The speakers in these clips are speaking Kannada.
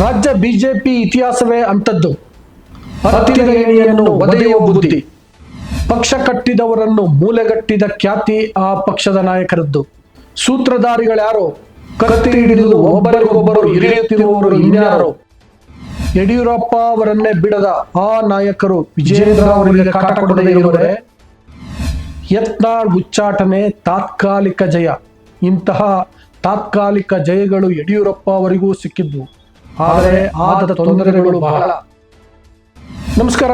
ರಾಜ್ಯ ಬಿಜೆಪಿ ಇತಿಹಾಸವೇ ಅಂಥದ್ದು. ಹತ್ತಿದ ಏಣಿಯನ್ನು ಒದೆಯುವ ಬುದ್ಧಿ. ಪಕ್ಷ ಕಟ್ಟಿದವರನ್ನು ಮೂಲೆಗಟ್ಟಿದ ಖ್ಯಾತಿ ಆ ಪಕ್ಷದ ನಾಯಕರದ್ದು. ಸೂತ್ರಧಾರಿಗಳ್ಯಾರೋ? ಕತ್ತಿ ಹಿಡಿದು ಒಬ್ಬರಿಗೊಬ್ಬರು ಹಿರಿಯುತ್ತಿರುವವರು ಇನ್ಯಾರೋ? ಯಡಿಯೂರಪ್ಪ ಅವರನ್ನೇ ಬಿಡದ ಆ ನಾಯಕರು ವಿಜೇಂದ್ರ ಅವರಿಗೆ ಕಾಟ ಕೊಡದೇ ಯತ್ನ ಉಚ್ಚಾಟನೆ ತಾತ್ಕಾಲಿಕ ಜಯ. ಇಂತಹ ತಾತ್ಕಾಲಿಕ ಜಯಗಳು ಯಡಿಯೂರಪ್ಪ ಅವರಿಗೂ ಸಿಕ್ಕಿದ್ವು. ಆದರೆ ಆದ ತೊಂದರೆಗಳು ಬಹಳ. ನಮಸ್ಕಾರ.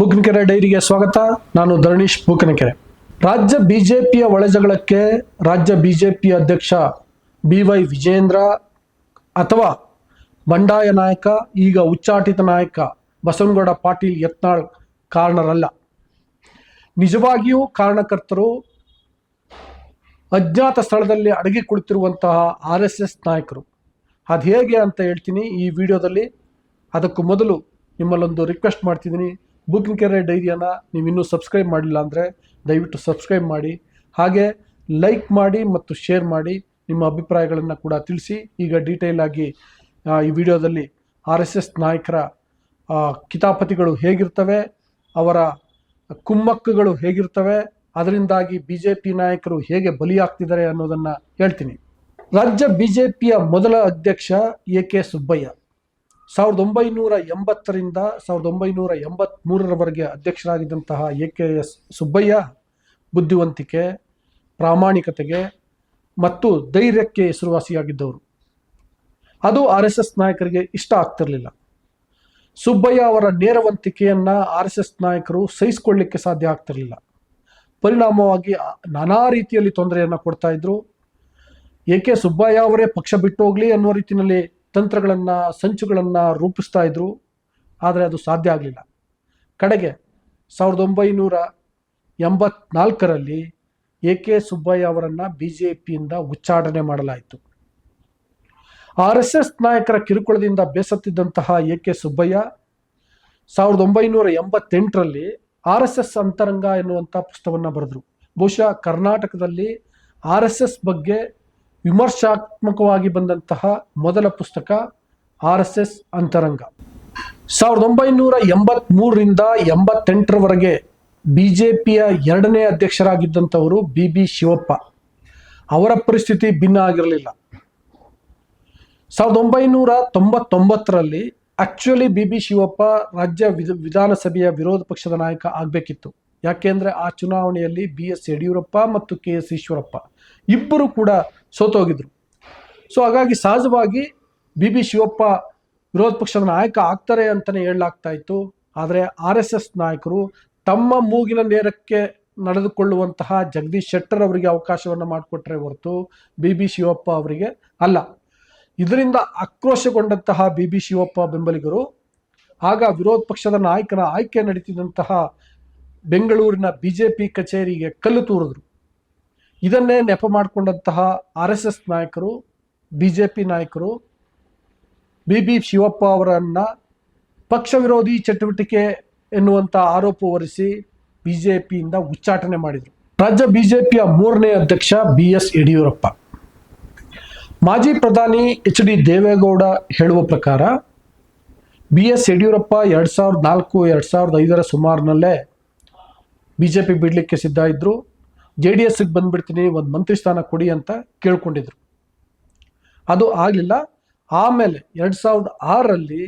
ಬುಕ್ನಕೆರೆ ಡೈರಿಗೆ ಸ್ವಾಗತ. ನಾನು ಧರಣೀಶ್ ಬುಕ್ನಕೆರೆ ರಾಜ್ಯ ಬಿಜೆಪಿಯ ಒಳಜಗಳಕ್ಕೆ ರಾಜ್ಯ ಬಿಜೆಪಿ ಅಧ್ಯಕ್ಷ ಬಿ ವೈ ವಿಜೇಂದ್ರ ಅಥವಾ ಬಂಡಾಯ ನಾಯಕ, ಈಗ ಉಚ್ಚಾಟಿತ ನಾಯಕ ಬಸವನಗೌಡ ಪಾಟೀಲ್ ಯತ್ನಾಳ್ ಕಾರಣರಲ್ಲ. ನಿಜವಾಗಿಯೂ ಕಾರಣಕರ್ತರು ಅಜ್ಞಾತ ಸ್ಥಳದಲ್ಲಿ ಅಡಗಿ ಕುಳಿತಿರುವಂತಹ ಆರ್ ಎಸ್ ಎಸ್ ನಾಯಕರು. ಅದು ಹೇಗೆ ಅಂತ ಹೇಳ್ತೀನಿ ಈ ವಿಡಿಯೋದಲ್ಲಿ. ಅದಕ್ಕೂ ಮೊದಲು ನಿಮ್ಮಲ್ಲೊಂದು ರಿಕ್ವೆಸ್ಟ್ ಮಾಡ್ತಿದ್ದೀನಿ. ಬುಕಿಂಗ್ ಕೆರೆ ಡೈರಿಯನ್ನು ನೀವು ಇನ್ನೂ ಸಬ್ಸ್ಕ್ರೈಬ್ ಮಾಡಿಲ್ಲ ಅಂದರೆ ದಯವಿಟ್ಟು ಸಬ್ಸ್ಕ್ರೈಬ್ ಮಾಡಿ. ಹಾಗೆ ಲೈಕ್ ಮಾಡಿ ಮತ್ತು ಶೇರ್ ಮಾಡಿ. ನಿಮ್ಮ ಅಭಿಪ್ರಾಯಗಳನ್ನು ಕೂಡ ತಿಳಿಸಿ. ಈಗ ಡೀಟೇಲ್ ಆಗಿ ಈ ವಿಡಿಯೋದಲ್ಲಿ ಆರ್ ಎಸ್ ಎಸ್ ನಾಯಕರ ಕಿತಾಪತಿಗಳು ಹೇಗಿರ್ತವೆ, ಅವರ ಕುಮ್ಮಕ್ಕುಗಳು ಹೇಗಿರ್ತವೆ, ಅದರಿಂದಾಗಿ ಬಿ ಜೆ ಪಿ ನಾಯಕರು ಹೇಗೆ ಬಲಿಯಾಗ್ತಿದ್ದಾರೆ ಅನ್ನೋದನ್ನು ಹೇಳ್ತೀನಿ. ರಾಜ್ಯ ಬಿ ಜೆ ಪಿಯ ಮೊದಲ ಅಧ್ಯಕ್ಷ ಎ ಕೆ ಸುಬ್ಬಯ್ಯ. ಸಾವಿರದ ಒಂಬೈನೂರ ಎಂಬತ್ತರಿಂದ ಸಾವಿರದ ಒಂಬೈನೂರ ಎಂಬತ್ತ್ಮೂರರವರೆಗೆ ಅಧ್ಯಕ್ಷರಾಗಿದ್ದಂತಹ ಎ ಕೆ ಎಸ್ ಸುಬ್ಬಯ್ಯ ಬುದ್ಧಿವಂತಿಕೆ, ಪ್ರಾಮಾಣಿಕತೆಗೆ ಮತ್ತು ಧೈರ್ಯಕ್ಕೆ ಹೆಸರುವಾಸಿಯಾಗಿದ್ದವರು. ಅದು ಆರ್ ಎಸ್ ಎಸ್ ನಾಯಕರಿಗೆ ಇಷ್ಟ ಆಗ್ತಿರಲಿಲ್ಲ. ಸುಬ್ಬಯ್ಯ ಅವರ ನೇರವಂತಿಕೆಯನ್ನ ಆರ್ ಎಸ್ ಎಸ್ ನಾಯಕರು ಸಹಿಸಿಕೊಳ್ಳಿಕ್ಕೆ ಸಾಧ್ಯ ಆಗ್ತಿರಲಿಲ್ಲ. ಪರಿಣಾಮವಾಗಿ ನಾನಾ ರೀತಿಯಲ್ಲಿ ತೊಂದರೆಯನ್ನು ಕೊಡ್ತಾ ಇದ್ರು. ಏಕೆ ಸುಬ್ಬಯ್ಯ ಅವರೇ ಪಕ್ಷ ಬಿಟ್ಟು ಹೋಗ್ಲಿ ಅನ್ನೋ ರೀತಿಯಲ್ಲಿ ತಂತ್ರಗಳನ್ನು, ಸಂಚುಗಳನ್ನು ರೂಪಿಸ್ತಾ ಇದ್ರು. ಆದರೆ ಅದು ಸಾಧ್ಯ ಆಗಲಿಲ್ಲ. ಕಡೆಗೆ ಸಾವಿರದ ಒಂಬೈನೂರ ಎಂಬತ್ನಾಲ್ಕರಲ್ಲಿ ಎ ಕೆ ಸುಬ್ಬಯ್ಯ ಅವರನ್ನು ಬಿ ಜೆ ಪಿಯಿಂದ ಉಚ್ಚಾಟನೆ ಮಾಡಲಾಯಿತು. ಆರ್ ಎಸ್ ಎಸ್ ನಾಯಕರ ಕಿರುಕುಳದಿಂದ ಬೇಸತ್ತಿದ್ದಂತಹ ಎ ಕೆ ಸುಬ್ಬಯ್ಯ ಸಾವಿರದ ಒಂಬೈನೂರ ಎಂಬತ್ತೆಂಟರಲ್ಲಿ ಆರ್ ಎಸ್ ಎಸ್ ಅಂತರಂಗ ಎನ್ನುವಂಥ ಪುಸ್ತಕವನ್ನು ಬರೆದರು. ಬಹುಶಃ ಕರ್ನಾಟಕದಲ್ಲಿ ಆರ್ ಎಸ್ ಎಸ್ ಬಗ್ಗೆ ವಿಮರ್ಶಾತ್ಮಕವಾಗಿ ಬಂದಂತಹ ಮೊದಲ ಪುಸ್ತಕ ಆರ್ ಎಸ್ ಎಸ್ ಅಂತರಂಗ. ಸಾವಿರದ ಒಂಬೈನೂರ ಎಂಬತ್ಮೂರರಿಂದ ಎಂಬತ್ತೆಂಟರವರೆಗೆ ಬಿ ಜೆ ಪಿಯ ಎರಡನೇ ಅಧ್ಯಕ್ಷರಾಗಿದ್ದಂಥವರು ಬಿ ಬಿ ಶಿವಪ್ಪ. ಅವರ ಪರಿಸ್ಥಿತಿ ಭಿನ್ನ ಆಗಿರಲಿಲ್ಲ. ಸಾವಿರದ ಒಂಬೈನೂರ ತೊಂಬತ್ತೊಂಬತ್ತರಲ್ಲಿ ಆಕ್ಚುಲಿ ಬಿ ಬಿ ಶಿವಪ್ಪ ರಾಜ್ಯ ವಿಧ, ವಿಧಾನಸಭೆಯ ವಿರೋಧ ಪಕ್ಷದ ನಾಯಕ ಆಗಬೇಕಿತ್ತು. ಯಾಕೆಂದ್ರೆ ಆ ಚುನಾವಣೆಯಲ್ಲಿ ಬಿ ಎಸ್ ಯಡಿಯೂರಪ್ಪ ಮತ್ತು ಕೆ ಎಸ್ ಈಶ್ವರಪ್ಪ ಇಬ್ಬರು ಕೂಡ ಸೋತೋಗಿದ್ರು. ಸೊ ಹಾಗಾಗಿ ಸಹಜವಾಗಿ ಬಿ ಬಿ ಶಿವಪ್ಪ ವಿರೋಧ ಪಕ್ಷದ ನಾಯಕ ಆಗ್ತಾರೆ ಅಂತಲೇ ಹೇಳಲಾಗ್ತಾ ಇತ್ತು. ಆದರೆ ಆರ್ ಎಸ್ ಎಸ್ ನಾಯಕರು ತಮ್ಮ ಮೂಗಿನ ನೇರಕ್ಕೆ ನಡೆದುಕೊಳ್ಳುವಂತಹ ಜಗದೀಶ್ ಶೆಟ್ಟರ್ ಅವರಿಗೆ ಅವಕಾಶವನ್ನು ಮಾಡಿಕೊಟ್ರೆ ಹೊರತು ಬಿ ಬಿ ಶಿವಪ್ಪ ಅವರಿಗೆ ಅಲ್ಲ. ಇದರಿಂದ ಆಕ್ರೋಶಗೊಂಡಂತಹ ಬಿ ಬಿ ಶಿವಪ್ಪ ಬೆಂಬಲಿಗರು, ಆಗ ವಿರೋಧ ಪಕ್ಷದ ನಾಯಕನ ಆಯ್ಕೆ ನಡೀತಿದ್ದಂತಹ ಬೆಂಗಳೂರಿನ ಬಿ ಜೆ ಪಿ ಕಚೇರಿಗೆ ಕಲ್ಲು ತೂರಿದ್ರು. ಇದನ್ನೇ ನೆಪ ಮಾಡಿಕೊಂಡಂತಹ ಆರ್ ಎಸ್ ಎಸ್ ನಾಯಕರು ಬಿ ಜೆ ಪಿ ನಾಯಕರು, ಬಿ ಬಿ ಶಿವಪ್ಪ ಅವರನ್ನ ಪಕ್ಷ ವಿರೋಧಿ ಚಟುವಟಿಕೆ ಎನ್ನುವಂಥ ಆರೋಪ ಹೊರಿಸಿ ಬಿ ಜೆ ಪಿಯಿಂದ ಉಚ್ಚಾಟನೆ ಮಾಡಿದರು. ರಾಜ್ಯ ಬಿ ಜೆ ಪಿಯ ಮೂರನೇ ಅಧ್ಯಕ್ಷ ಬಿ ಎಸ್ ಯಡಿಯೂರಪ್ಪ. ಮಾಜಿ ಪ್ರಧಾನಿ ಎಚ್ ಡಿ ದೇವೇಗೌಡ ಹೇಳುವ ಪ್ರಕಾರ, ಬಿ ಎಸ್ ಯಡಿಯೂರಪ್ಪ ಎರಡು ಸಾವಿರದ ನಾಲ್ಕು, ಎರಡು ಸಾವಿರದ ಐದರ ಸುಮಾರಿನಲ್ಲೇ ಬಿ ಜೆ ಪಿ ಬಿಡಲಿಕ್ಕೆ ಸಿದ್ಧ ಇದ್ದರು ಜೆ ಡಿ ಎಸ್ಗೆ ಬಂದುಬಿಡ್ತೀನಿ, ಒಂದು ಮಂತ್ರಿ ಸ್ಥಾನ ಕೊಡಿ ಅಂತ ಕೇಳ್ಕೊಂಡಿದ್ರು. ಅದು ಆಗಲಿಲ್ಲ. ಆಮೇಲೆ ಎರಡು ಸಾವಿರದ ಆರರಲ್ಲಿ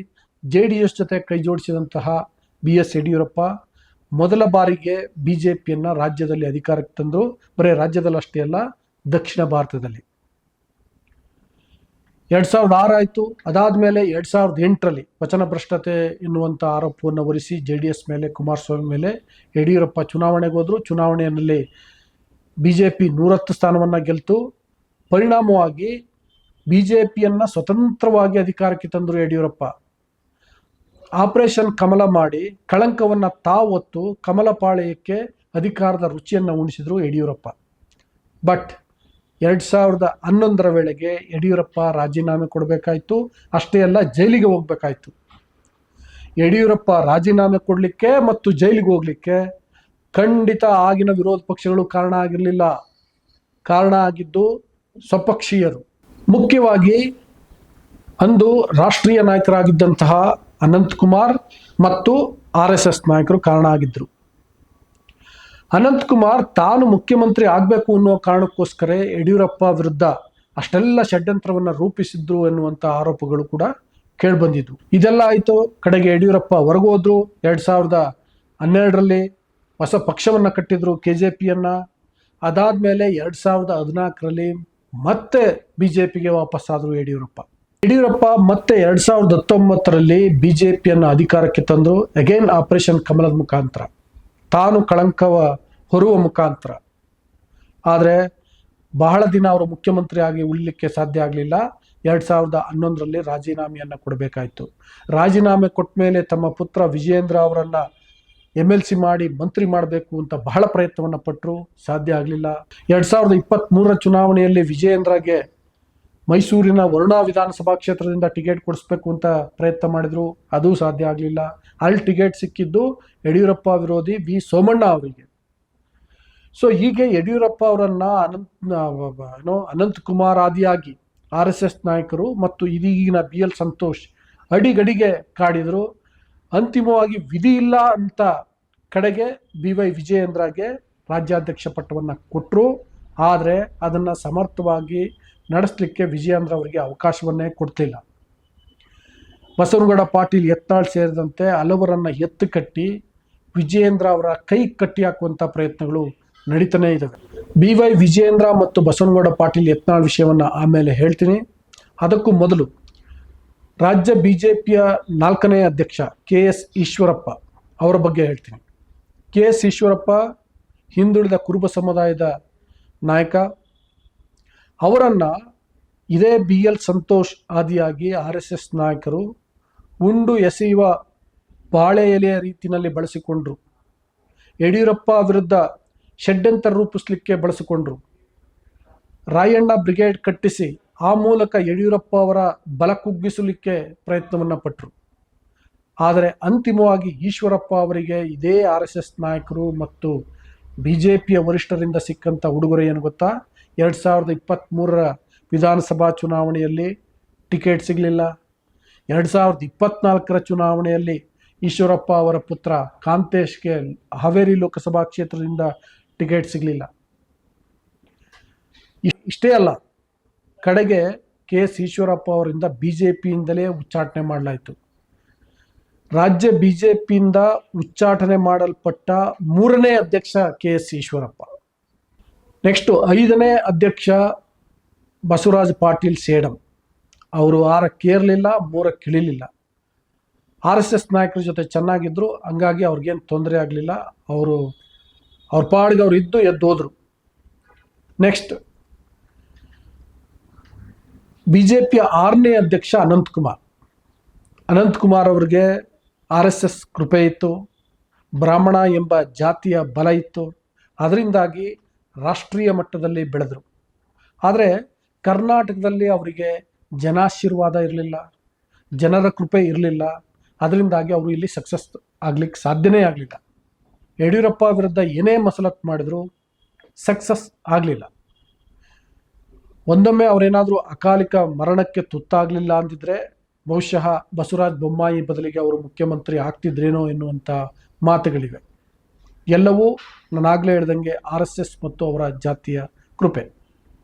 ಜೆ ಡಿ ಎಸ್ ಜೊತೆ ಕೈ ಜೋಡಿಸಿದಂತಹ ಬಿ ಎಸ್ ಯಡಿಯೂರಪ್ಪ ಮೊದಲ ಬಾರಿಗೆ ಬಿ ಜೆ ಪಿಯನ್ನು ರಾಜ್ಯದಲ್ಲಿ ಅಧಿಕಾರಕ್ಕೆ ತಂದರು. ಬರೀ ರಾಜ್ಯದಲ್ಲಿ ಅಷ್ಟೇ ಅಲ್ಲ, ದಕ್ಷಿಣ ಭಾರತದಲ್ಲಿ. ಎರಡು ಸಾವಿರದ ಆರು ಆಯಿತು. ಅದಾದಮೇಲೆ ಎರಡು ಸಾವಿರದ ಎಂಟರಲ್ಲಿ ವಚನ ಭ್ರಷ್ಟತೆ ಎನ್ನುವಂಥ ಆರೋಪವನ್ನು ಹೊರಿಸಿ ಜೆ ಡಿ ಎಸ್ ಮೇಲೆ, ಕುಮಾರಸ್ವಾಮಿ ಮೇಲೆ ಯಡಿಯೂರಪ್ಪ ಚುನಾವಣೆಗೆ ಹೋದರು. ಚುನಾವಣೆಯಲ್ಲಿ ಬಿ ಜೆ ಪಿ ನೂರತ್ತು ಸ್ಥಾನವನ್ನು ಗೆಲ್ತು. ಪರಿಣಾಮವಾಗಿ ಬಿ ಜೆ ಪಿಯನ್ನು ಸ್ವತಂತ್ರವಾಗಿ ಅಧಿಕಾರಕ್ಕೆ ತಂದರು ಯಡಿಯೂರಪ್ಪ. ಆಪರೇಷನ್ ಕಮಲ ಮಾಡಿ ಕಳಂಕವನ್ನು ತಾವೊತ್ತು ಕಮಲಪಾಳ್ಯಕ್ಕೆ ಅಧಿಕಾರದ ರುಚಿಯನ್ನು ಉಣಿಸಿದರು ಯಡಿಯೂರಪ್ಪ. ಬಟ್ ಎರಡು ಸಾವಿರದ ಹನ್ನೊಂದರ ವೇಳೆಗೆ ಯಡಿಯೂರಪ್ಪ ರಾಜೀನಾಮೆ ಕೊಡಬೇಕಾಯ್ತು. ಅಷ್ಟೇ ಅಲ್ಲ, ಜೈಲಿಗೆ ಹೋಗ್ಬೇಕಾಯ್ತು. ಯಡಿಯೂರಪ್ಪ ರಾಜೀನಾಮೆ ಕೊಡಲಿಕ್ಕೆ ಮತ್ತು ಜೈಲಿಗೆ ಹೋಗ್ಲಿಕ್ಕೆ ಖಂಡಿತ ಆಗಿನ ವಿರೋಧ ಪಕ್ಷಗಳು ಕಾರಣ ಆಗಿರಲಿಲ್ಲ. ಕಾರಣ ಆಗಿದ್ದು ಸ್ವಪಕ್ಷೀಯರು. ಮುಖ್ಯವಾಗಿ ಅಂದು ರಾಷ್ಟ್ರೀಯ ನಾಯಕರಾಗಿದ್ದಂತಹ ಅನಂತ್ ಕುಮಾರ್ ಮತ್ತು ಆರ್ ಎಸ್ ಎಸ್ ನಾಯಕರು ಕಾರಣ ಆಗಿದ್ದರು ಅನಂತ್ ಕುಮಾರ್ ತಾನು ಮುಖ್ಯಮಂತ್ರಿ ಆಗಬೇಕು ಅನ್ನೋ ಕಾರಣಕ್ಕೋಸ್ಕರ ಯಡಿಯೂರಪ್ಪ ವಿರುದ್ಧ ಅಷ್ಟೆಲ್ಲ ಷಡ್ಯಂತ್ರವನ್ನು ರೂಪಿಸಿದ್ರು ಎನ್ನುವಂಥ ಆರೋಪಗಳು ಕೂಡ ಕೇಳಿಬಂದಿದ್ವು. ಇದೆಲ್ಲ ಆಯಿತು, ಕಡೆಗೆ ಯಡಿಯೂರಪ್ಪ ಹೊರಗೋದ್ರು ಎರಡು ಸಾವಿರದ ಹನ್ನೆರಡರಲ್ಲಿ ಹೊಸ ಪಕ್ಷವನ್ನು ಕಟ್ಟಿದ್ರು ಕೆ ಜೆ ಪಿಯನ್ನು ಅದಾದಮೇಲೆ ಎರಡು ಸಾವಿರದ ಹದಿನಾಲ್ಕರಲ್ಲಿ ಮತ್ತೆ ಬಿ ಜೆ ಪಿಗೆ ವಾಪಸ್ಸಾದರು ಯಡಿಯೂರಪ್ಪ. ಯಡಿಯೂರಪ್ಪ ಮತ್ತೆ ಎರಡು ಸಾವಿರದ ಹತ್ತೊಂಬತ್ತರಲ್ಲಿ ಬಿ ಜೆ ಪಿಯನ್ನು ಅಧಿಕಾರಕ್ಕೆ ತಂದರು. ಅಗೇನ್ ಆಪರೇಷನ್ ಕಮಲದ ಮುಖಾಂತರ. ತಾನು ಕಳಂಕವ ಹೊರುವ ಮುಖಾಂತರ. ಆದರೆ ಬಹಳ ದಿನ ಅವರು ಮುಖ್ಯಮಂತ್ರಿ ಆಗಿ ಉಳಿಲಿಕ್ಕೆ ಸಾಧ್ಯ ಆಗಲಿಲ್ಲ. ಎರಡು ಸಾವಿರದ ಹನ್ನೊಂದರಲ್ಲಿ ರಾಜೀನಾಮೆಯನ್ನು ಕೊಡಬೇಕಾಯಿತು. ರಾಜೀನಾಮೆ ಕೊಟ್ಟ ಮೇಲೆ ತಮ್ಮ ಪುತ್ರ ವಿಜಯೇಂದ್ರ ಅವರನ್ನು ಎಂ ಎಲ್ ಸಿ ಮಾಡಿ ಮಂತ್ರಿ ಮಾಡಬೇಕು ಅಂತ ಬಹಳ ಪ್ರಯತ್ನವನ್ನು ಪಟ್ಟರು ಸಾಧ್ಯ ಆಗಲಿಲ್ಲ. ಎರಡು ಸಾವಿರದ ಚುನಾವಣೆಯಲ್ಲಿ ವಿಜಯೇಂದ್ರಗೆ ಮೈಸೂರಿನ ವರುಣಾ ವಿಧಾನಸಭಾ ಕ್ಷೇತ್ರದಿಂದ ಟಿಕೆಟ್ ಕೊಡಿಸ್ಬೇಕು ಅಂತ ಪ್ರಯತ್ನ ಮಾಡಿದ್ರು. ಅದು ಸಾಧ್ಯ ಆಗಲಿಲ್ಲ. ಅಲ್ಲಿ ಟಿಕೆಟ್ ಸಿಕ್ಕಿದ್ದು ಯಡಿಯೂರಪ್ಪ ವಿರೋಧಿ ಬಿ ಸೋಮಣ್ಣ ಅವರಿಗೆ. ಸೊ ಹೀಗೆ ಯಡಿಯೂರಪ್ಪ ಅವರನ್ನ ಅನಂತ್, ಏನೋ, ಅನಂತ್ ಕುಮಾರ್ ಆದಿಯಾಗಿ ಆರ್ ಎಸ್ ಎಸ್ ನಾಯಕರು ಮತ್ತು ಇದೀಗಿನ ಬಿ ಎಲ್ ಸಂತೋಷ್ ಅಡಿಗಡಿಗೆ ಕಾಡಿದರು. ಅಂತಿಮವಾಗಿ ವಿಧಿ ಇಲ್ಲ ಅಂತ ಕಡೆಗೆ ಬಿ ವೈ ವಿಜಯೇಂದ್ರಗೆ ರಾಜ್ಯಾಧ್ಯಕ್ಷ ಪಟ್ಟವನ್ನು ಕೊಟ್ಟರು ಆದರೆ ಅದನ್ನು ಸಮರ್ಥವಾಗಿ ನಡೆಸಲಿಕ್ಕೆ ವಿಜಯೇಂದ್ರ ಅವರಿಗೆ ಅವಕಾಶವನ್ನೇ ಕೊಡ್ತಿಲ್ಲ. ಬಸವನಗೌಡ ಪಾಟೀಲ್ ಎತ್ತಾಳ್ ಸೇರಿದಂತೆ ಹಲವರನ್ನು ಎತ್ತು ಕಟ್ಟಿ ವಿಜಯೇಂದ್ರ ಅವರ ಕೈ ಕಟ್ಟಿ ಹಾಕುವಂಥ ಪ್ರಯತ್ನಗಳು ನಡೀತಾನೇ ಇದ್ದಾವೆ ಬಿ ವೈ ವಿಜಯೇಂದ್ರ ಮತ್ತು ಬಸವನಗೌಡ ಪಾಟೀಲ್ ಯತ್ನಾಳ್ ವಿಷಯವನ್ನು ಆಮೇಲೆ ಹೇಳ್ತೀನಿ. ಅದಕ್ಕೂ ಮೊದಲು ರಾಜ್ಯ ಬಿ ಜೆ ಪಿಯ ನಾಲ್ಕನೇ ಅಧ್ಯಕ್ಷ ಕೆ ಎಸ್ ಈಶ್ವರಪ್ಪ ಅವರ ಬಗ್ಗೆ ಹೇಳ್ತೀನಿ. ಕೆ ಎಸ್ ಈಶ್ವರಪ್ಪ ಹಿಂದುಳಿದ ಕುರುಬ ಸಮುದಾಯದ ನಾಯಕ ಅವರನ್ನು ಇದೇ ಬಿ ಎಲ್ ಸಂತೋಷ್ ಆದಿಯಾಗಿ ಆರ್ ಎಸ್ ಎಸ್ ನಾಯಕರು ಉಂಡು ಎಸೆಯುವ ಬಾಳೆ ಎಲೆಯ ರೀತಿಯಲ್ಲಿ ಬಳಸಿಕೊಂಡರು. ಯಡಿಯೂರಪ್ಪ ವಿರುದ್ಧ ಷಡ್ಯಂತರ ರೂಪಿಸಲಿಕ್ಕೆ ಬಳಸಿಕೊಂಡರು. ರಾಯಣ್ಣ ಬ್ರಿಗೇಡ್ ಕಟ್ಟಿಸಿ ಆ ಮೂಲಕ ಯಡಿಯೂರಪ್ಪ ಅವರ ಬಲ ಕುಗ್ಗಿಸಲಿಕ್ಕೆ ಪ್ರಯತ್ನವನ್ನು ಪಟ್ಟರು ಆದರೆ ಅಂತಿಮವಾಗಿ ಈಶ್ವರಪ್ಪ ಅವರಿಗೆ ಇದೇ ಆರ್ ಎಸ್ ಎಸ್ ನಾಯಕರು ಮತ್ತು ಬಿ ಜೆ ಪಿಯ ವರಿಷ್ಠರಿಂದ ಸಿಕ್ಕಂಥ ಉಡುಗೊರೆ ಏನು ಗೊತ್ತಾ? ಎರಡು ಸಾವಿರದ ಇಪ್ಪತ್ತ್ಮೂರರ ವಿಧಾನಸಭಾ ಚುನಾವಣೆಯಲ್ಲಿ ಟಿಕೆಟ್ ಸಿಗಲಿಲ್ಲ. ಎರಡು ಸಾವಿರದ ಇಪ್ಪತ್ತ್ನಾಲ್ಕರ ಚುನಾವಣೆಯಲ್ಲಿ ಈಶ್ವರಪ್ಪ ಅವರ ಪುತ್ರ ಕಾಂತೇಶ್ಗೆ ಹಾವೇರಿ ಲೋಕಸಭಾ ಕ್ಷೇತ್ರದಿಂದ ಟಿಕೆಟ್ ಸಿಗಲಿಲ್ಲ. ಇಷ್ಟೇ ಅಲ್ಲ, ಕಡೆಗೆ ಕೆ ಎಸ್ ಈಶ್ವರಪ್ಪ ಅವರಿಂದ ಬಿ ಜೆ ಪಿಯಿಂದಲೇ ಉಚ್ಚಾಟನೆ ಮಾಡಲಾಯಿತು. ರಾಜ್ಯ ಬಿ ಜೆ ಪಿಯಿಂದ ಉಚ್ಚಾಟನೆ ಮಾಡಲ್ಪಟ್ಟ ಮೂರನೇ ಅಧ್ಯಕ್ಷ ಕೆ ಎಸ್ ಈಶ್ವರಪ್ಪ. ನೆಕ್ಸ್ಟು ಐದನೇ ಅಧ್ಯಕ್ಷ ಬಸವರಾಜ್ ಪಾಟೀಲ್ ಸೇಡಂ. ಅವರು ಆರಕ್ಕೇರಲಿಲ್ಲ ಮೂರಕ್ಕಿಳಿಲಿಲ್ಲ ಆರ್ ಎಸ್ ಎಸ್ ನಾಯಕರ ಜೊತೆ ಚೆನ್ನಾಗಿದ್ದರು ಹಂಗಾಗಿ ಅವ್ರಿಗೇನು ತೊಂದರೆ ಆಗಲಿಲ್ಲ. ಅವರು, ಅವ್ರ ಪಾಡಿಗೆ ಅವ್ರು ಇದ್ದು ಎದ್ದೋದ್ರು ನೆಕ್ಸ್ಟ್ ಬಿ ಜೆ ಪಿಯ ಆರನೇ ಅಧ್ಯಕ್ಷ ಅನಂತ್ ಕುಮಾರ್ ಅನಂತ್ ಕುಮಾರ್ ಅವರಿಗೆ ಆರ್ ಎಸ್ ಎಸ್ ಕೃಪೆ ಇತ್ತು, ಬ್ರಾಹ್ಮಣ ಎಂಬ ಜಾತಿಯ ಬಲ ಇತ್ತು, ಅದರಿಂದಾಗಿ ರಾಷ್ಟ್ರೀಯ ಮಟ್ಟದಲ್ಲಿ ಬೆಳೆದರು. ಆದರೆ ಕರ್ನಾಟಕದಲ್ಲಿ ಅವರಿಗೆ ಜನಾಶೀರ್ವಾದ ಇರಲಿಲ್ಲ, ಜನರ ಕೃಪೆ ಇರಲಿಲ್ಲ, ಅದರಿಂದಾಗಿ ಅವರು ಇಲ್ಲಿ ಸಕ್ಸಸ್ ಆಗ್ಲಿಕ್ಕೆ ಸಾಧ್ಯನೇ ಆಗಲಿಲ್ಲ. ಯಡಿಯೂರಪ್ಪ ವಿರುದ್ಧ ಏನೇ ಮಸಲತ್ ಮಾಡಿದ್ರು ಸಕ್ಸಸ್ ಆಗಲಿಲ್ಲ. ಒಂದೊಮ್ಮೆ ಅವರೇನಾದರೂ ಅಕಾಲಿಕ ಮರಣಕ್ಕೆ ತುತ್ತಾಗಲಿಲ್ಲ ಅಂದಿದ್ರೆ ಬಹುಶಃ ಬಸವರಾಜ್ ಬೊಮ್ಮಾಯಿ ಬದಲಿಗೆ ಅವರು ಮುಖ್ಯಮಂತ್ರಿ ಆಗ್ತಿದ್ರೇನೋ ಎನ್ನುವಂಥ ಮಾತುಗಳಿವೆ. ಎಲ್ಲವೂ ನಾನಾಗಲೇ ಹೇಳ್ದಂಗೆ ಆರ್ ಎಸ್ ಎಸ್ ಮತ್ತು ಅವರ ಜಾತಿಯ ಕೃಪೆ.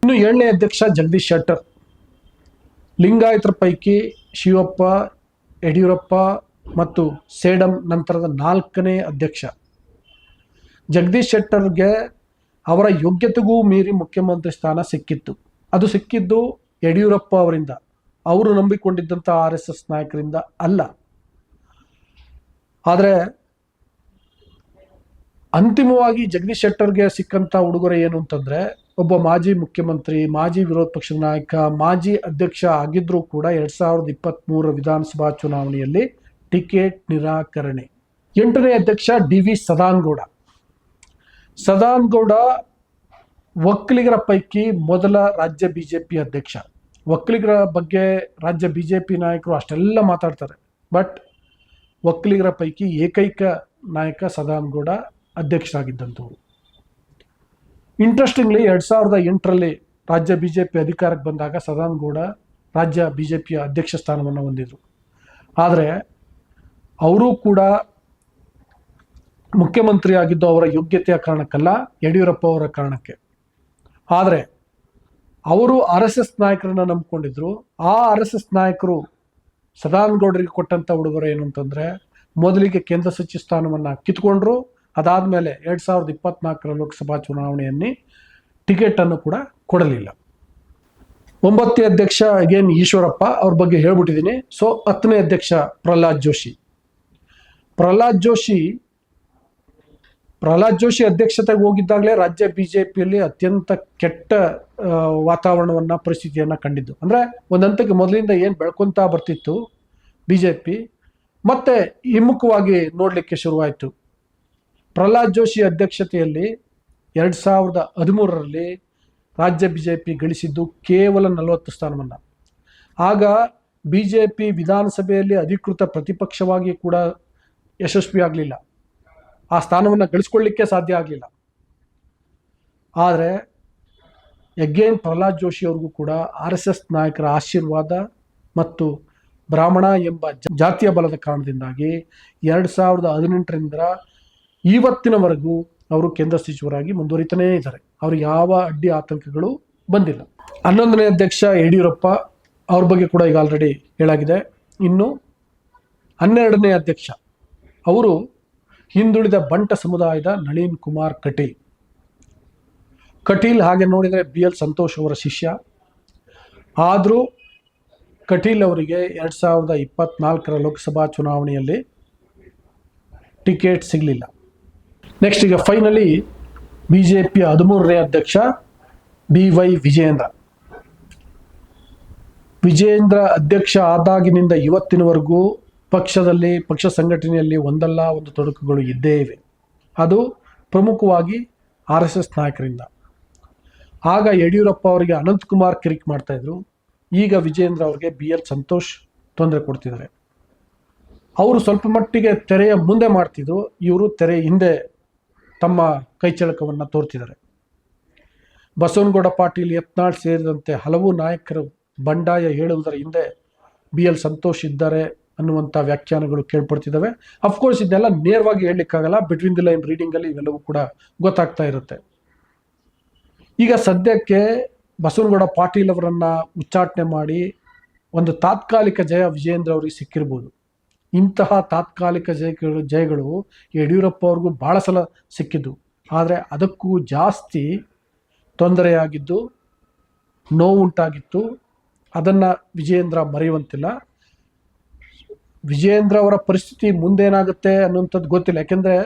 ಇನ್ನು ಏಳನೇ ಅಧ್ಯಕ್ಷ ಜಗದೀಶ್ ಶೆಟ್ಟರ್. ಲಿಂಗಾಯತರ ಪೈಕಿ ಶಿವಪ್ಪ, ಯಡಿಯೂರಪ್ಪ ಮತ್ತು ಸೇಡಂ ನಂತರದ ನಾಲ್ಕನೇ ಅಧ್ಯಕ್ಷ. ಜಗದೀಶ್ ಶೆಟ್ಟರ್ಗೆ ಅವರ ಯೋಗ್ಯತೆಗೂ ಮೀರಿ ಮುಖ್ಯಮಂತ್ರಿ ಸ್ಥಾನ ಸಿಕ್ಕಿತ್ತು. ಅದು ಸಿಕ್ಕಿದ್ದು ಯಡಿಯೂರಪ್ಪ ಅವರಿಂದ. ಅವರು ನಂಬಿಕೊಂಡಿದ್ದಂಥ ಆರ್ ಎಸ್ ಎಸ್ ನಾಯಕರಿಂದ ಅಲ್ಲ. ಆದರೆ ಅಂತಿಮವಾಗಿ ಜಗದೀಶ್ ಶೆಟ್ಟರ್ಗೆ ಸಿಕ್ಕಂಥ ಉಡುಗೊರೆ ಏನು ಅಂತಂದರೆ, ಒಬ್ಬ ಮಾಜಿ ಮುಖ್ಯಮಂತ್ರಿ, ಮಾಜಿ ವಿರೋಧ ಪಕ್ಷದ ನಾಯಕ, ಮಾಜಿ ಅಧ್ಯಕ್ಷ ಆಗಿದ್ದರೂ ಕೂಡ ಎರಡು ಸಾವಿರದ ಇಪ್ಪತ್ತ್ಮೂರರ ವಿಧಾನಸಭಾ ಚುನಾವಣೆಯಲ್ಲಿ ಟಿಕೆಟ್ ನಿರಾಕರಣೆ. ಎಂಟನೇ ಅಧ್ಯಕ್ಷ ಡಿ ವಿ ಸದಾನಗೌಡ. ಸದಾನಗೌಡ ಒಕ್ಕಲಿಗರ ಪೈಕಿ ಮೊದಲ ರಾಜ್ಯ ಬಿ ಜೆ ಪಿ ಅಧ್ಯಕ್ಷ. ಒಕ್ಕಲಿಗರ ಬಗ್ಗೆ ರಾಜ್ಯ ಬಿ ಜೆ ಪಿ ನಾಯಕರು ಅಷ್ಟೆಲ್ಲ ಮಾತಾಡ್ತಾರೆ. ಬಟ್ ಒಕ್ಕಲಿಗರ ಪೈಕಿ ಏಕೈಕ ನಾಯಕ ಸದಾನಗೌಡ ಅಧ್ಯಕ್ಷರಾಗಿದ್ದಂಥವ್ರು. ಇಂಟ್ರೆಸ್ಟಿಂಗ್ಲಿ ಎರಡು ಸಾವಿರದ ಎಂಟರಲ್ಲಿ ರಾಜ್ಯ ಬಿ ಜೆ ಪಿ ಅಧಿಕಾರಕ್ಕೆ ಬಂದಾಗ ಸದಾನಗೌಡ ರಾಜ್ಯ ಬಿ ಜೆ ಪಿಯ ಅಧ್ಯಕ್ಷ ಸ್ಥಾನವನ್ನು ಹೊಂದಿದ್ರು. ಆದರೆ ಅವರೂ ಕೂಡ ಮುಖ್ಯಮಂತ್ರಿ ಆಗಿದ್ದು ಅವರ ಯೋಗ್ಯತೆಯ ಕಾರಣಕ್ಕಲ್ಲ, ಯಡಿಯೂರಪ್ಪ ಅವರ ಕಾರಣಕ್ಕೆ. ಆದರೆ ಅವರು ಆರ್ ಎಸ್ ಎಸ್ ನಾಯಕರನ್ನ ನಂಬ್ಕೊಂಡಿದ್ರು. ಆ ಆರ್ ಎಸ್ ಎಸ್ ನಾಯಕರು ಸದಾನಂದ ಗೌಡರಿಗೆ ಕೊಟ್ಟಂತ ಉಡುಗೊರೆ ಏನು ಅಂತಂದ್ರೆ, ಮೊದಲಿಗೆ ಕೇಂದ್ರ ಸಚಿವ ಸ್ಥಾನವನ್ನ ಕಿತ್ಕೊಂಡ್ರು. ಅದಾದ್ಮೇಲೆ ಎರಡ್ ಸಾವಿರದ ಇಪ್ಪತ್ನಾಲ್ಕರ ಲೋಕಸಭಾ ಚುನಾವಣೆಯಲ್ಲಿ ಟಿಕೆಟ್ ಅನ್ನು ಕೂಡ ಕೊಡಲಿಲ್ಲ. ಒಂಬತ್ತನೇ ಅಧ್ಯಕ್ಷ ಅಗೇನ್ ಈಶ್ವರಪ್ಪ ಅವ್ರ ಬಗ್ಗೆ ಹೇಳ್ಬಿಟ್ಟಿದ್ದೀನಿ. ಸೊ ಹತ್ತನೇ ಅಧ್ಯಕ್ಷ ಪ್ರಹ್ಲಾದ್ ಜೋಶಿ. ಪ್ರಹ್ಲಾದ್ ಜೋಶಿ ಪ್ರಹ್ಲಾದ್ ಜೋಶಿ ಅಧ್ಯಕ್ಷತೆಗೆ ಹೋಗಿದ್ದಾಗಲೇ ರಾಜ್ಯ ಬಿಜೆಪಿಯಲ್ಲಿ ಅತ್ಯಂತ ಕೆಟ್ಟ ವಾತಾವರಣವನ್ನು, ಪರಿಸ್ಥಿತಿಯನ್ನ ಕಂಡಿದ್ದು. ಅಂದ್ರೆ ಒಂದ್ ಹಂತಕ್ಕೆ ಮೊದಲಿಂದ ಏನು ಬೆಳ್ಕೊತಾ ಬರ್ತಿತ್ತು ಬಿಜೆಪಿ, ಮತ್ತೆ ಹಿಮ್ಮುಖವಾಗಿ ನೋಡಲಿಕ್ಕೆ ಶುರುವಾಯಿತು. ಪ್ರಹ್ಲಾದ್ ಜೋಶಿ ಅಧ್ಯಕ್ಷತೆಯಲ್ಲಿ ಎರಡು ಸಾವಿರದ ಹದಿಮೂರರಲ್ಲಿ ರಾಜ್ಯ ಬಿಜೆಪಿ ಗಳಿಸಿದ್ದು ಕೇವಲ ನಲವತ್ತು ಸ್ಥಾನವನ್ನ. ಆಗ ಬಿಜೆಪಿ ವಿಧಾನಸಭೆಯಲ್ಲಿ ಅಧಿಕೃತ ಪ್ರತಿಪಕ್ಷವಾಗಿ ಕೂಡ ಯಶಸ್ವಿ ಆಗಲಿಲ್ಲ ಆ ಸ್ಥಾನವನ್ನು ಗಳಿಸ್ಕೊಳ್ಳಿಕ್ಕೆ ಸಾಧ್ಯ ಆಗಲಿಲ್ಲ. ಆದರೆ ಎಗೇನ್ ಪ್ರಹ್ಲಾದ್ ಜೋಶಿ ಅವ್ರಿಗೂ ಕೂಡ ಆರ್ ಎಸ್ ಎಸ್ ನಾಯಕರ ಆಶೀರ್ವಾದ ಮತ್ತು ಬ್ರಾಹ್ಮಣ ಎಂಬ ಜಾತಿಯ ಬಲದ ಕಾರಣದಿಂದಾಗಿ ಎರಡು ಸಾವಿರದ ಹದಿನೆಂಟರಿಂದ ಇವತ್ತಿನವರೆಗೂ ಅವರು ಕೇಂದ್ರ ಸಚಿವರಾಗಿ ಮುಂದುವರಿತಾನೇ ಇದ್ದಾರೆ. ಅವರು ಯಾವ ಅಡ್ಡಿ ಆತಂಕಗಳು ಬಂದಿಲ್ಲ. ಹನ್ನೊಂದನೇ ಅಧ್ಯಕ್ಷ ಯಡಿಯೂರಪ್ಪ ಅವ್ರ ಬಗ್ಗೆ ಕೂಡ ಈಗ ಆಲ್ರೆಡಿ ಹೇಳಾಗಿದೆ ಇನ್ನು ಹನ್ನೆರಡನೇ ಅಧ್ಯಕ್ಷ, ಅವರು ಹಿಂದುಳಿದ ಬಂಟ ಸಮುದಾಯದ ನಳೀನ್ ಕುಮಾರ್ ಕಟೀಲ್. ಕಟೀಲ್ ಹಾಗೆ ನೋಡಿದರೆ ಬಿ ಎಲ್ ಸಂತೋಷ್ ಅವರ ಶಿಷ್ಯ. ಆದರೂ ಕಟೀಲ್ ಅವರಿಗೆ ಎರಡು ಸಾವಿರದ ಇಪ್ಪತ್ನಾಲ್ಕರ ಲೋಕಸಭಾ ಚುನಾವಣೆಯಲ್ಲಿ ಟಿಕೆಟ್ ಸಿಗಲಿಲ್ಲ. ನೆಕ್ಸ್ಟ್ ಈಗ ಫೈನಲಿ ಬಿ ಜೆ ಪಿಯ ಹದಿಮೂರನೇ ಅಧ್ಯಕ್ಷ ಬಿ ವೈ ವಿಜಯೇಂದ್ರ. ವಿಜೇಂದ್ರ ಅಧ್ಯಕ್ಷ ಆದಾಗಿನಿಂದ ಇವತ್ತಿನವರೆಗೂ ಪಕ್ಷದಲ್ಲಿ, ಪಕ್ಷ ಸಂಘಟನೆಯಲ್ಲಿ ಒಂದಲ್ಲ ಒಂದು ತೊಡಕುಗಳು ಇದ್ದೇ ಇವೆ. ಅದು ಪ್ರಮುಖವಾಗಿ ಆರ್ ಎಸ್ ಎಸ್ ನಾಯಕರಿಂದ. ಆಗ ಯಡಿಯೂರಪ್ಪ ಅವರಿಗೆ ಅನಂತಕುಮಾರ್ ಕಿರಿಕ್ ಮಾಡ್ತಾಯಿದ್ರು ಈಗ ವಿಜೇಂದ್ರ ಅವರಿಗೆ ಬಿ ಎಲ್ ಸಂತೋಷ್ ತೊಂದರೆ ಕೊಡ್ತಿದ್ದಾರೆ. ಅವರು ಸ್ವಲ್ಪ ಮಟ್ಟಿಗೆ ತೆರೆಯ ಮುಂದೆ ಮಾಡ್ತಿದ್ರು. ಇವರು ತೆರೆ ಹಿಂದೆ ತಮ್ಮ ಕೈಚಳಕವನ್ನು ತೋರ್ತಿದ್ದಾರೆ. ಬಸವನಗೌಡ ಪಾಟೀಲ್ ಯತ್ನಾಳ್ ಸೇರಿದಂತೆ ಹಲವು ನಾಯಕರು ಬಂಡಾಯ ಹೇಳುವುದರ ಹಿಂದೆ ಬಿ ಎಲ್ ಸಂತೋಷ್ ಇದ್ದಾರೆ. ಅನ್ನುವಂಥ ವ್ಯಾಖ್ಯಾನಗಳು ಕೇಳ್ಪಡ್ತಿದ್ದಾವೆ. ಅಫ್ಕೋರ್ಸ್ ಇದನ್ನೆಲ್ಲ ನೇರವಾಗಿ ಹೇಳಲಿಕ್ಕಾಗಲ್ಲ. ಬಿಟ್ವೀನ್ ದಿ ಲೈನ್ ರೀಡಿಂಗಲ್ಲಿ ಇವೆಲ್ಲವೂ ಕೂಡ ಗೊತ್ತಾಗ್ತಾ ಇರುತ್ತೆ. ಈಗ ಸದ್ಯಕ್ಕೆ ಬಸವನಗೌಡ ಪಾಟೀಲ್ ಅವರನ್ನು ಉಚ್ಚಾಟನೆ ಮಾಡಿ ಒಂದು ತಾತ್ಕಾಲಿಕ ಜಯ ವಿಜಯೇಂದ್ರ ಅವರಿಗೆ ಸಿಕ್ಕಿರ್ಬೋದು. ಇಂತಹ ತಾತ್ಕಾಲಿಕ ಜಯಗಳು ಜಯಗಳು ಯಡಿಯೂರಪ್ಪ ಅವ್ರಿಗೂ ಭಾಳ ಸಲ ಸಿಕ್ಕಿದ್ದು. ಆದರೆ ಅದಕ್ಕೂ ಜಾಸ್ತಿ ತೊಂದರೆಯಾಗಿದ್ದು, ನೋವುಂಟಾಗಿತ್ತು. ಅದನ್ನು ವಿಜಯೇಂದ್ರ ಮರೆಯುವಂತಿಲ್ಲ. ವಿಜಯೇಂದ್ರ ಅವರ ಪರಿಸ್ಥಿತಿ ಮುಂದೇನಾಗುತ್ತೆ ಅನ್ನುವಂಥದ್ದು ಗೊತ್ತಿಲ್ಲ. ಯಾಕೆಂದರೆ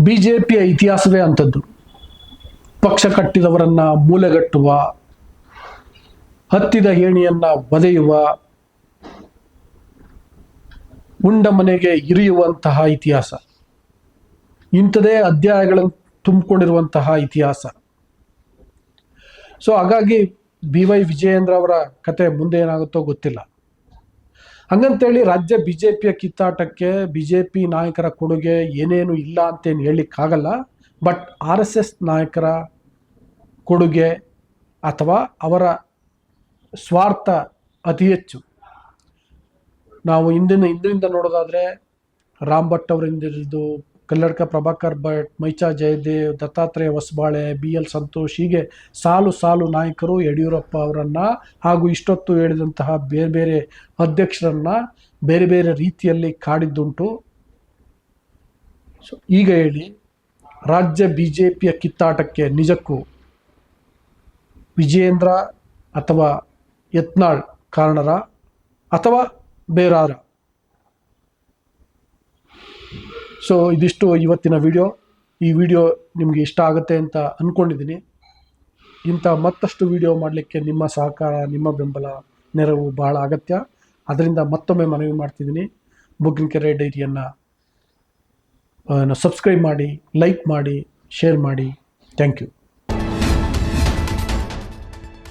ಬಿ ಜೆ ಪಿಯ ಇತಿಹಾಸವೇ ಅಂಥದ್ದು. ಪಕ್ಷ ಕಟ್ಟಿದವರನ್ನ ಮೂಲೆಗಟ್ಟುವ, ಹತ್ತಿದ ಏಣಿಯನ್ನು ಒದೆಯುವ, ಉಂಡ ಮನೆಗೆ ಇರಿಯುವಂತಹ ಇತಿಹಾಸ. ಇಂಥದೇ ಅಧ್ಯಾಯಗಳನ್ನು ತುಂಬಿಕೊಂಡಿರುವಂತಹ ಇತಿಹಾಸ. ಸೊ ಹಾಗಾಗಿ ಬಿ ವೈ ವಿಜಯೇಂದ್ರ ಅವರ ಕತೆ ಮುಂದೆ ಏನಾಗುತ್ತೋ ಗೊತ್ತಿಲ್ಲ. ಹಂಗಂತೇಳಿ ರಾಜ್ಯ ಬಿ ಜೆ ಪಿಯ ಕಿತ್ತಾಟಕ್ಕೆ ಬಿ ಜೆ ಪಿ ನಾಯಕರ ಕೊಡುಗೆ ಏನೇನು ಇಲ್ಲ ಅಂತೇನು ಹೇಳಲಿಕ್ಕಾಗಲ್ಲ, ಬಟ್ ಆರ್ ಎಸ್ ಎಸ್ ನಾಯಕರ ಕೊಡುಗೆ ಅಥವಾ ಅವರ ಸ್ವಾರ್ಥ ಅತಿ ಹೆಚ್ಚು. ನಾವು ಹಿಂದಿನ, ಹಿಂದಿನಿಂದ ನೋಡೋದಾದರೆ ರಾಮ್ ಭಟ್ ಅವರಿಂದ ಕಲ್ಲಡ್ಕ, ಪ್ರಭಾಕರ್ ಭಟ್, ಮೈಚಾ ಜಯದೇವ್, ದತ್ತಾತ್ರೇಯ ಹೊಸಬಾಳೆ ಬಿ ಎಲ್ ಸಂತೋಷ್ ಹೀಗೆ ಸಾಲು ಸಾಲು ನಾಯಕರು ಯಡಿಯೂರಪ್ಪ ಅವರನ್ನು ಹಾಗೂ ಇಷ್ಟೊತ್ತು ಹೇಳಿದಂತಹ ಬೇರೆ ಬೇರೆ ಅಧ್ಯಕ್ಷರನ್ನ ಬೇರೆ ಬೇರೆ ರೀತಿಯಲ್ಲಿ ಕಾಡಿದ್ದುಂಟು. ಸೊ ಈಗ ಹೇಳಿ, ರಾಜ್ಯ ಬಿ ಜೆ ಪಿಯ ಕಿತ್ತಾಟಕ್ಕೆ ನಿಜಕ್ಕೂ ವಿಜೇಂದ್ರ ಅಥವಾ ಯತ್ನಾಳ್ ಕಾರಣರ ಅಥವಾ ಬೇರಾರ? ಸೊ ಇದಿಷ್ಟು ಇವತ್ತಿನ ವಿಡಿಯೋ ಈ ವಿಡಿಯೋ ನಿಮಗೆ ಇಷ್ಟ ಆಗುತ್ತೆ ಅಂತ ಅಂದ್ಕೊಂಡಿದ್ದೀನಿ ಇಂಥ ಮತ್ತಷ್ಟು ವಿಡಿಯೋ ಮಾಡಲಿಕ್ಕೆ ನಿಮ್ಮ ಸಹಕಾರ, ನಿಮ್ಮ ಬೆಂಬಲ, ನೆರವು ಬಹಳ ಅಗತ್ಯ. ಅದರಿಂದ ಮತ್ತೊಮ್ಮೆ ಮನವಿ ಮಾಡ್ತಿದ್ದೀನಿ. ಬುಗ್ಗಿನಕೆರೆ ಡೈರಿಯನ್ನು ಸಬ್ಸ್ಕ್ರೈಬ್ ಮಾಡಿ ಲೈಕ್ ಮಾಡಿ ಶೇರ್ ಮಾಡಿ. Thank you